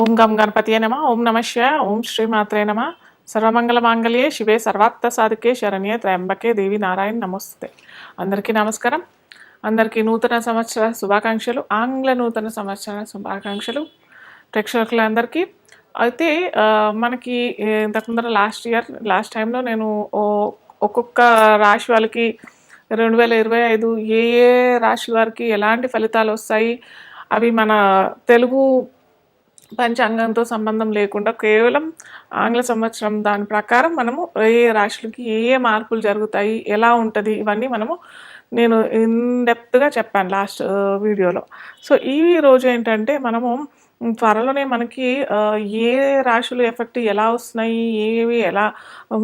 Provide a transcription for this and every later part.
ఓం గం గణపతియే నమ ఓం నమశ ఓం ఓం శ్రీమాత్రే నమ. సర్వమంగళ మాంగళ్యే శివే సర్వార్థ సాధికే శరణ్యే త్రయంబకే దేవి నారాయణ నమస్తే. అందరికీ నమస్కారం. అందరికీ నూతన సంవత్సర శుభాకాంక్షలు ఆంగ్ల నూతన సంవత్సర శుభాకాంక్షలు ప్రేక్షకులందరికీ. అయితే మనకి ఇంతకుముందర లాస్ట్ ఇయర్ లాస్ట్ టైంలో నేను ఓ- ఒక్కొక్క రాశి వాళ్ళకి రెండు వేల ఇరవై ఐదు ఏ ఏ రాశి వారికి ఎలాంటి ఫలితాలు వస్తాయి అవి మన తెలుగు పంచాంగంతో సంబంధం లేకుండా కేవలం ఆంగ్ల సంవత్సరం దాని ప్రకారం మనము ఏ రాశులకి ఏ ఏ మార్పులు జరుగుతాయి ఎలా ఉంటుంది ఇవన్నీ మనము నేను ఇన్ డెప్త్గా చెప్పాను లాస్ట్ వీడియోలో. సో ఈ రోజు ఏంటంటే మనము త్వరలోనే మనకి ఏ రాశులు ఎఫెక్ట్ ఎలా వస్తున్నాయి ఏవి ఎలా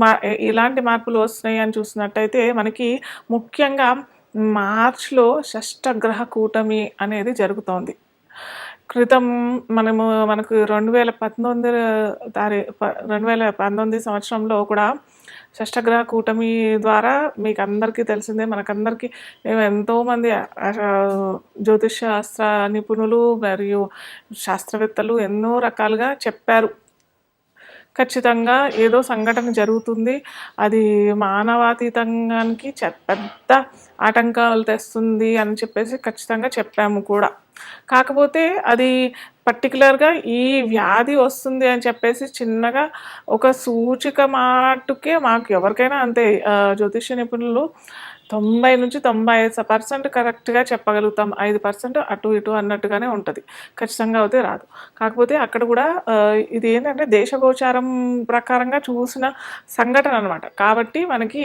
మా ఎలాంటి మార్పులు వస్తున్నాయి అని చూసినట్టయితే మనకి ముఖ్యంగా మార్చ్లో షష్టగ్రహ కూటమి అనేది జరుగుతోంది. క్రితం మనము మనకు రెండు వేల పంతొమ్మిది తారీ ప- రెండు వేల పంతొమ్మిది సంవత్సరంలో కూడా షష్టగ్రహ కూటమి ద్వారా మీకు అందరికీ తెలిసిందే. మనకందరికీ మేము ఎంతోమంది జ్యోతిష్ శాస్త్ర నిపుణులు మరియు శాస్త్రవేత్తలు ఎన్నో రకాలుగా చెప్పారు. ఖచ్చితంగా ఏదో సంఘటన జరుగుతుంది. అది మానవాతీతంగానికి పెద్ద ఆటంకాలు తెస్తుంది అని చెప్పేసి ఖచ్చితంగా చెప్పాము కూడా. కాకపోతే అది పర్టికులర్గా ఈ వ్యాధి వస్తుంది అని చెప్పేసి చిన్నగా ఒక సూచిక మాటుకే మాకు ఎవరికైనా అంతే జ్యోతిష్య నిపుణులు తొంభై నుంచి తొంభై ఐదు పర్సెంట్ కరెక్ట్గా చెప్పగలుగుతాం. ఐదు పర్సెంట్ అటు ఇటు అన్నట్టుగానే ఉంటుంది. ఖచ్చితంగా అయితే రాదు. కాకపోతే అక్కడ కూడా ఇది ఏంటంటే దేశగోచారం ప్రకారంగా చూసిన సంఘటన అనమాట కాబట్టి మనకి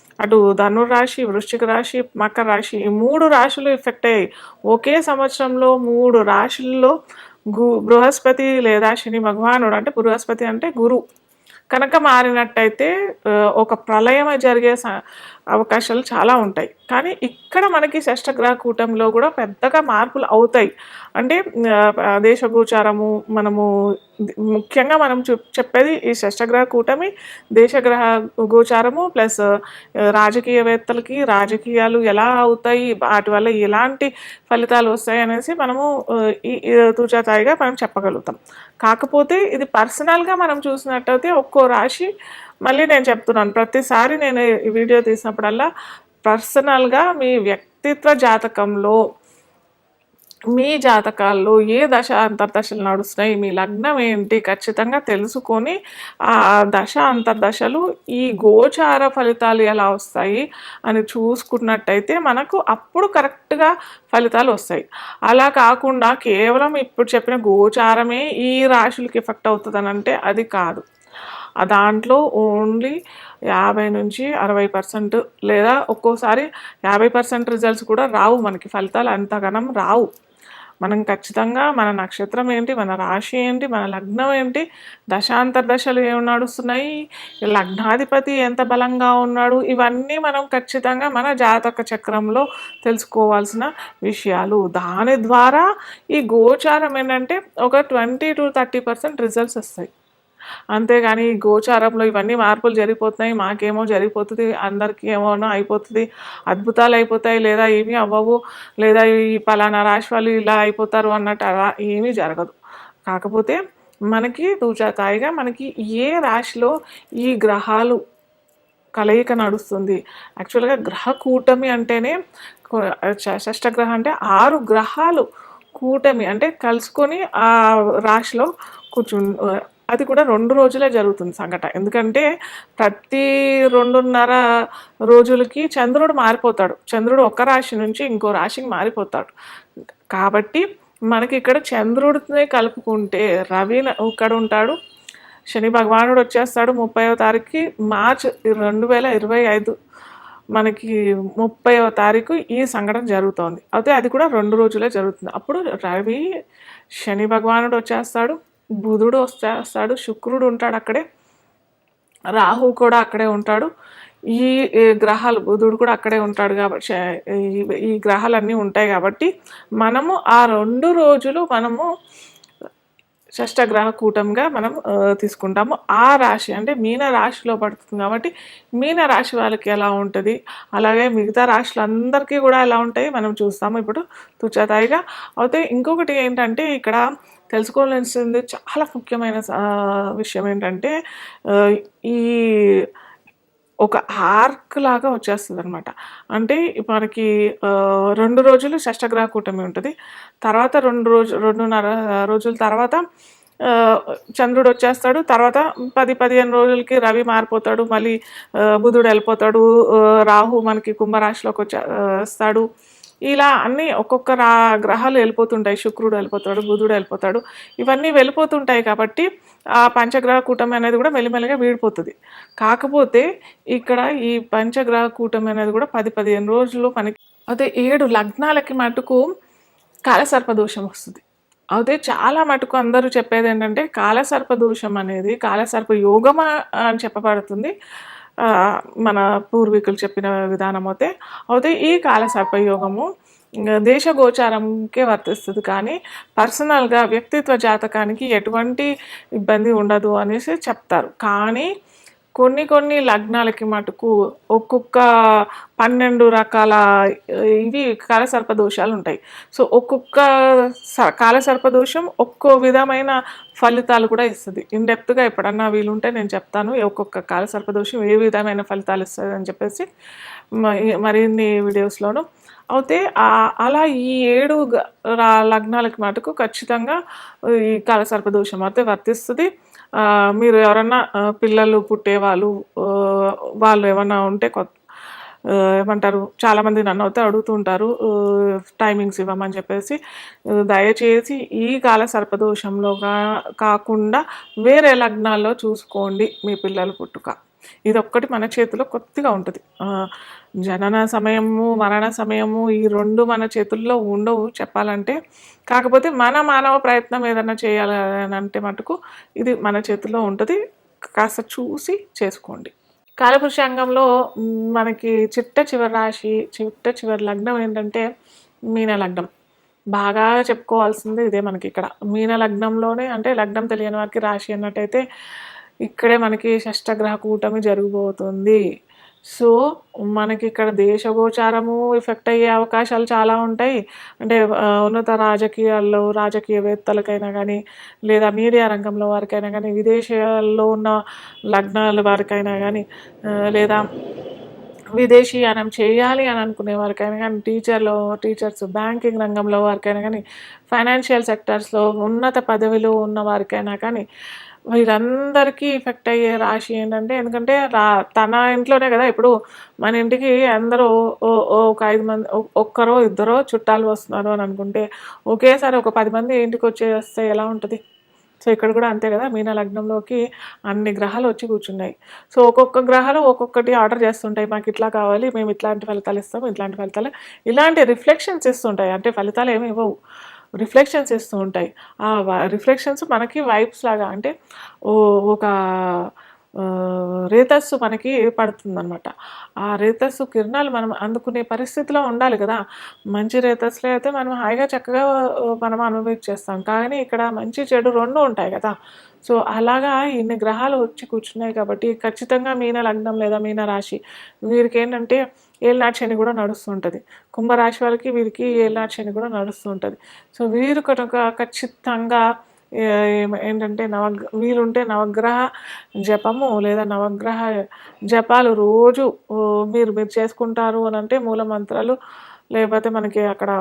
అటు ధనురాశి వృశ్చిక రాశి మకర రాశి ఈ మూడు రాశులు ఎఫెక్ట్ అయ్యాయి. ఒకే సంవత్సరంలో మూడు రాశుల్లో గు బృహస్పతి లేదా శని భగవానుడు అంటే బృహస్పతి అంటే గురు. కనుక మారినట్టయితే ఒక ప్రళయం జరిగే స- అవకాశాలు చాలా ఉంటాయి. కానీ ఇక్కడ మనకి షష్టగ్రహ కూటంలో కూడా పెద్దగా మార్పులు అవుతాయి. అంటే దేశగోచారము మనము ముఖ్యంగా మనం చెప్పేది ఈ షష్టగ్రహ కూటమి దేశగ్రహ గోచారము ప్లస్ రాజకీయవేత్తలకి రాజకీయాలు ఎలా అవుతాయి వాటి వల్ల ఎలాంటి ఫలితాలు వస్తాయి అనేసి మనము ఈ ఈ తూచాతాయిగా మనం చెప్పగలుగుతాం. కాకపోతే ఇది పర్సనల్గా మనం చూసినట్టయితే ఒక్కో రాశి మళ్ళీ నేను చెప్తున్నాను. ప్రతిసారి నేను ఈ వీడియో తీసినప్పుడల్లా పర్సనల్గా మీ వ్యక్తిత్వ జాతకంలో మీ జాతకాల్లో ఏ దశ అంతర్దశలు నడుస్తున్నాయి మీ లగ్నం ఏంటి ఖచ్చితంగా తెలుసుకొని ఆ దశ అంతర్దశలు ఈ గోచార ఫలితాలు ఎలా వస్తాయి అని చూసుకున్నట్టయితే మనకు అప్పుడు కరెక్ట్గా ఫలితాలు వస్తాయి. అలా కాకుండా కేవలం ఇప్పుడు చెప్పిన గోచారమే ఈ రాశులకి ఎఫెక్ట్ అవుతుందని అంటే అది కాదు. దాంట్లో ఓన్లీ యాభై నుంచి అరవై పర్సెంట్ లేదా ఒక్కోసారి యాభై పర్సెంట్ రిజల్ట్స్ కూడా రావు మనకి. ఫలితాలు అంతగనం రావు. మనం ఖచ్చితంగా మన నక్షత్రం ఏంటి మన రాశి ఏంటి మన లగ్నం ఏంటి దశాంతర దశలు ఏమి నడుస్తున్నాయి లగ్నాధిపతి ఎంత బలంగా ఉన్నాడు ఇవన్నీ మనం ఖచ్చితంగా మన జాతక చక్రంలో తెలుసుకోవాల్సిన విషయాలు. దాని ద్వారా ఈ గోచారం ఏంటంటే ఒక twenty to thirty percent results వస్తాయి. అంతేగాని ఈ గోచారంలో ఇవన్నీ మార్పులు జరిగిపోతున్నాయి మాకేమో జరిగిపోతుంది అందరికీ ఏమోనో అయిపోతుంది అద్భుతాలు అయిపోతాయి లేదా ఏమీ అవ్వవు లేదా ఈ పలానా రాశి వాళ్ళు ఇలా అయిపోతారు అన్నట్టు అలా ఏమీ జరగదు. కాకపోతే మనకి తూచాతాయిగా మనకి ఏ రాశిలో ఈ గ్రహాలు కలయిక నడుస్తుంది? యాక్చువల్గా గ్రహ కూటమి అంటేనే కొ- ష- అంటే ఆరు గ్రహాలు కూటమి అంటే కలుసుకొని ఆ రాశిలో కూర్చు అది కూడా రెండు రోజులే జరుగుతుంది సంఘటన ఎందుకంటే ప్రతి రెండున్నర రోజులకి చంద్రుడు మారిపోతాడు. చంద్రుడు ఒక రాశి నుంచి ఇంకో రాశికి మారిపోతాడు. కాబట్టి మనకి ఇక్కడ చంద్రుడిని కలుపుకుంటే రవి ఇక్కడ ఉంటాడు శని భగవానుడు వచ్చేస్తాడు ముప్పైవ తారీఖుకి మార్చ్ రెండు వేల ఇరవై ఐదు. మనకి ముప్పైవ తారీఖు ఈ సంఘటన జరుగుతోంది. అయితే అది కూడా రెండు రోజులే జరుగుతుంది. అప్పుడు రవి శని భగవానుడు వచ్చేస్తాడు బుధుడు వస్తాడు శుక్రుడు ఉంటాడు అక్కడే. రాహు కూడా అక్కడే ఉంటాడు. ఈ గ్రహాలు బుధుడు కూడా అక్కడే ఉంటాడు కాబట్టి ఈ- గ్రహాలన్నీ ఉంటాయి కాబట్టి మనము ఆ రెండు రోజులు మనము షష్టగ్రహ కూటంగా మనం తీసుకుంటాము. ఆ రాశి అంటే మీన రాశిలో పడుతుంది కాబట్టి మీన రాశి వాళ్ళకి ఎలా ఉంటుంది? అలాగే మిగతా రాశులందరికీ కూడా ఎలా ఉంటాయి? మనం చూస్తాము. ఇప్పుడు తుచతాయిగా అయితే ఇంకొకటి ఏంటంటే ఇక్కడ తెలుసుకోవాల్సింది చాలా ముఖ్యమైన విషయం ఏంటంటే ఈ ఒక ఆర్క్ లాగా వచ్చేస్తుంది అనమాట అంటే మనకి రెండు రోజులు షష్టగ్రహ కూటమి ఉంటుంది. తర్వాత రెండు రోజు రెండున్నర రోజుల తర్వాత చంద్రుడు వచ్చేస్తాడు. తర్వాత పది పదిహేను రోజులకి రవి మారిపోతాడు. మళ్ళీ బుధుడు వెళ్ళిపోతాడు. రాహు మనకి కుంభరాశిలోకి వచ్చే వస్తాడు. ఇలా అన్నీ ఒక్కొక్క రా గ్రహాలు వెళ్ళిపోతుంటాయి. శుక్రుడు వెళ్ళిపోతాడు బుధుడు వెళ్ళిపోతాడు. ఇవన్నీ వెళ్ళిపోతుంటాయి కాబట్టి ఆ పంచగ్రహ కూటమి అనేది కూడా మెల్లిమెల్లిగా వీడిపోతుంది. కాకపోతే ఇక్కడ ఈ పంచగ్రహ కూటమి అనేది కూడా పది పదిహేను రోజులు మనకి అదే ఏడు లగ్నాలకి మటుకు కాలసర్ప దోషం వస్తుంది. అదే చాలా మటుకు అందరూ చెప్పేది ఏంటంటే కాలసర్ప దోషం అనేది కాలసర్ప యోగమా అని చెప్పబడుతుంది. మన పూర్వీకులు చెప్పిన విధానం అయితే. అయితే ఈ కాల సర్పయోగము దేశ గోచారంకే వర్తిస్తుంది. కానీ పర్సనల్గా వ్యక్తిత్వ జాతకానికి ఎటువంటి ఇబ్బంది ఉండదు అనేసి చెప్తారు. కానీ కొన్ని కొన్ని లగ్నాలకి మటుకు ఒక్కొక్క పన్నెండు రకాల ఇవి కాలసర్ప దోషాలు ఉంటాయి. సో ఒక్కొక్క స- కాలసర్ప దోషం ఒక్కో విధమైన ఫలితాలు కూడా ఇస్తుంది. ఇన్డెప్త్గా ఎప్పుడన్నా వీలుంటే నేను చెప్తాను ఒక్కొక్క కాలసర్ప దోషం ఏ విధమైన ఫలితాలు ఇస్తుంది అని చెప్పేసి మరిన్ని వీడియోస్లోను. అయితే అలా ఈ ఏడు లగ్నాలకి మటుకు ఖచ్చితంగా ఈ కాలసర్ప దోషం అయితే వర్తిస్తుంది. మీరు ఎవరన్నా పిల్లలు పుట్టేవాళ్ళు వాళ్ళు ఏమన్నా ఉంటే కొత్త ఏమంటారు చాలామంది నన్ను అయితే అడుగుతుంటారు టైమింగ్స్ ఇవ్వమని చెప్పేసి. దయచేసి ఈ కాల సర్పదోషంలో కాకుండా వేరే లగ్నాల్లో చూసుకోండి మీ పిల్లల పుట్టుక. ఇది ఒక్కటి మన చేతిలో కొద్దిగా ఉంటుంది. జనన సమయము మరణ సమయము ఈ రెండు మన చేతుల్లో ఉండవు చెప్పాలంటే. కాకపోతే మన మానవ ప్రయత్నం ఏదైనా చేయాలి అని అంటే మటుకు ఇది మన చేతిలో ఉంటుంది. కాస్త చూసి చేసుకోండి. కాలపురుషాంగంలో మ్, మనకి చిట్ట చివరి రాశి చిట్ట చివరి లగ్నం ఏంటంటే మీన లగ్నం. బాగా చెప్పుకోవాల్సింది ఇదే మనకి ఇక్కడ. మీన లగ్నంలోనే అంటే లగ్నం తెలియని వారికి రాశి అన్నట్టయితే ఇక్కడే మనకి షష్టగ్రహ కూటమి జరగబోతుంది. సో మనకి ఇక్కడ దేశగోచారము ఎఫెక్ట్ అయ్యే అవకాశాలు చాలా ఉంటాయి. అంటే ఉన్నత రాజకీయాల్లో రాజకీయవేత్తలకైనా కానీ లేదా మీడియా రంగంలో వారికైనా కానీ విదేశాల్లో ఉన్న లగ్నాల వారికైనా కానీ లేదా విదేశీయానం చేయాలి అని అనుకునే వారికైనా కానీ టీచర్లో టీచర్స్ బ్యాంకింగ్ రంగంలో వారికైనా కానీ ఫైనాన్షియల్ సెక్టర్స్లో ఉన్నత పదవిలో ఉన్న వారికైనా కానీ వీరందరికీ ఎఫెక్ట్ అయ్యే రాశి ఏంటంటే ఎందుకంటే రా తన ఇంట్లోనే కదా ఇప్పుడు మన ఇంటికి అందరూ ఓ- ఓ ఒక ఐదు మంది ఒ- ఒక్కరో ఇద్దరో చుట్టాలు వస్తున్నారు అని అనుకుంటే ఒకేసారి ఒక పది మంది ఇంటికి వచ్చేస్తే ఎలా ఉంటుంది? సో ఇక్కడ కూడా అంతే కదా మీన లగ్నంలోకి అన్ని గ్రహాలు వచ్చి కూర్చున్నాయి. సో ఒక్కొక్క గ్రహాలు ఒక్కొక్కటి ఆర్డర్ చేస్తుంటాయి. మాకు ఇట్లా కావాలి మేము ఇట్లాంటి ఫలితాలు ఇస్తాము ఇట్లాంటి ఫలితాలు ఇలాంటి రిఫ్లెక్షన్స్ ఇస్తుంటాయి. అంటే ఫలితాలు ఏమి ఇవ్వవు. రిఫ్లెక్షన్స్ ఇస్తూ ఉంటాయి. ఆ రిఫ్లెక్షన్స్ మనకి వైబ్స్ లాగా అంటే ఓ ఒక రేతస్సు మనకి పడుతుందన్నమాట. ఆ రేతస్సు కిరణాలు మనం అందుకునే పరిస్థితిలో ఉండాలి కదా. మంచి రేతస్సులో అయితే మనం హాయిగా చక్కగా మనం అనుభవించేస్తాం. కానీ ఇక్కడ మంచి చెడు రెండు ఉంటాయి కదా. సో అలాగా ఇన్ని గ్రహాలు వచ్చి కూర్చున్నాయి కాబట్టి ఖచ్చితంగా మీన లగ్నం లేదా మీన రాశి వీరికి ఏంటంటే ఏళ్ళనాటి శని కూడా నడుస్తుంటుంది కుంభరాశి వాళ్ళకి వీరికి ఏళ్ళనాటి శని కూడా నడుస్తుంటుంది సో వీరు కనుక ఖచ్చితంగా ఏంటంటే నవ వీలుంటే నవగ్రహ జపము లేదా నవగ్రహ జపాలు రోజు మీరు మీరు చేసుకుంటారు అని అంటే మూల మంత్రాలు లేకపోతే మనకి అక్కడ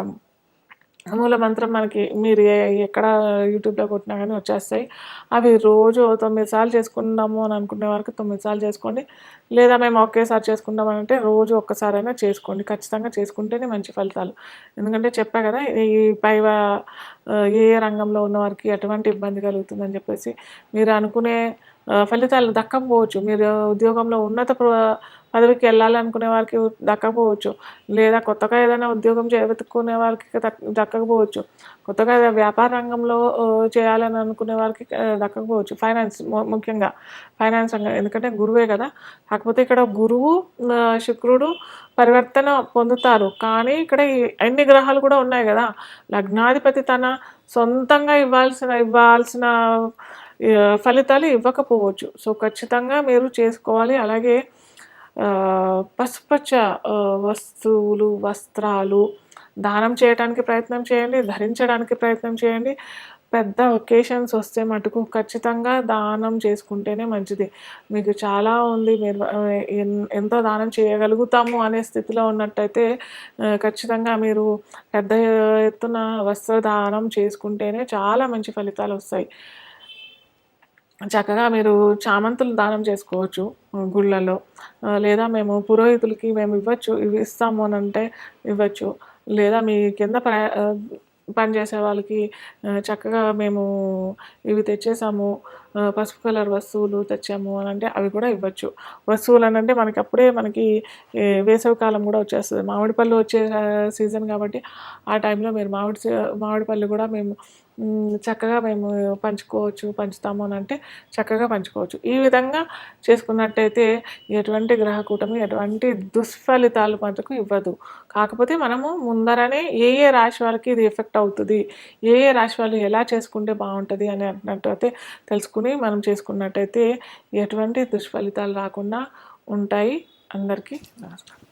మూల మంత్రం మనకి మీరు ఏ- ఎక్కడ యూట్యూబ్లో కొట్టినా కానీ వచ్చేస్తాయి. అవి రోజు తొమ్మిది సార్లు చేసుకున్నాము అని అనుకునే వరకు తొమ్మిది సార్లు చేసుకోండి. లేదా మేము ఒకేసారి చేసుకుంటామని అంటే రోజు ఒక్కసారైనా చేసుకోండి. ఖచ్చితంగా చేసుకుంటేనే మంచి ఫలితాలు. ఎందుకంటే చెప్పా కదా ఈ పై ఏ ఏ రంగంలో ఉన్న వారికి ఎటువంటి ఇబ్బంది కలుగుతుందని చెప్పేసి మీరు అనుకునే ఫలితాలు దక్కకపోవచ్చు. మీరు ఉద్యోగంలో ఉన్నత పదవికి వెళ్ళాలనుకునే వారికి దక్కకపోవచ్చు. లేదా కొత్తగా ఏదైనా ఉద్యోగం చేతుక్కునే వారికి దక్కకపోవచ్చు. కొత్తగా ఏదైనా వ్యాపార రంగంలో చేయాలని అనుకునే వారికి దక్కకపోవచ్చు. ఫైనాన్స్ ముఖ్యంగా ఫైనాన్స్ రంగం. ఎందుకంటే గురువే కదా. కాకపోతే ఇక్కడ గురువు శుక్రుడు పరివర్తన పొందుతారు. కానీ ఇక్కడ ఈ అన్ని గ్రహాలు కూడా ఉన్నాయి కదా. లగ్నాధిపతి తన సొంతంగా ఇవ్వాల్సిన ఇవ్వాల్సిన ఫలితాలు ఇవ్వకపోవచ్చు. సో ఖచ్చితంగా మీరు చేసుకోవాలి. అలాగే పసుపచ్చ వస్తువులు వస్త్రాలు దానం చేయడానికి ప్రయత్నం చేయండి ధరించడానికి ప్రయత్నం చేయండి. పెద్ద ఒకేషన్స్ వస్తే మటుకు ఖచ్చితంగా దానం చేసుకుంటేనే మంచిది. మీకు చాలా ఉంది. మీరు ఎంతో దానం చేయగలుగుతాము అనే స్థితిలో ఉన్నట్టయితే ఖచ్చితంగా మీరు పెద్ద ఎత్తున వస్త్రదానం చేసుకుంటేనే చాలా మంచి ఫలితాలు వస్తాయి. చక్కగా మీరు చామంతులు దానం చేసుకోవచ్చు గుళ్ళలో. లేదా మేము పురోహితులకి మేము ఇవ్వచ్చు ఇవి ఇస్తాము అని అంటే ఇవ్వచ్చు. లేదా మీ కింద ప్ర పనిచేసే వాళ్ళకి చక్కగా మేము ఇవి తెచ్చేసాము పసుపు కలర్ వస్తువులు తెచ్చాము అని అంటే అవి కూడా ఇవ్వచ్చు. వస్తువులు అని అంటే మనకి అప్పుడే మనకి వేసవి కాలం కూడా వచ్చేస్తుంది. మామిడి పళ్ళు వచ్చే సీజన్ కాబట్టి ఆ టైంలో మీరు మామిడి మామిడి పళ్ళు కూడా మేము చక్కగా మేము పంచుకోవచ్చు పంచుతాము అని అంటే చక్కగా పంచుకోవచ్చు. ఈ విధంగా చేసుకున్నట్టయితే ఎటువంటి గ్రహ కూటమి ఎటువంటి దుష్ఫలితాలు మనకు ఇవ్వదు. కాకపోతే మనము ముందరనే ఏ ఏ రాశి వాళ్ళకి ఇది ఎఫెక్ట్ అవుతుంది ఏ ఏ రాశి వాళ్ళు ఎలా చేసుకుంటే బాగుంటుంది అని అన్నట్టు అయితే తెలుసుకుని మనం చేసుకున్నట్టయితే ఎటువంటి దుష్ఫలితాలు రాకుండా ఉంటాయి. అందరికీ నమస్కారం.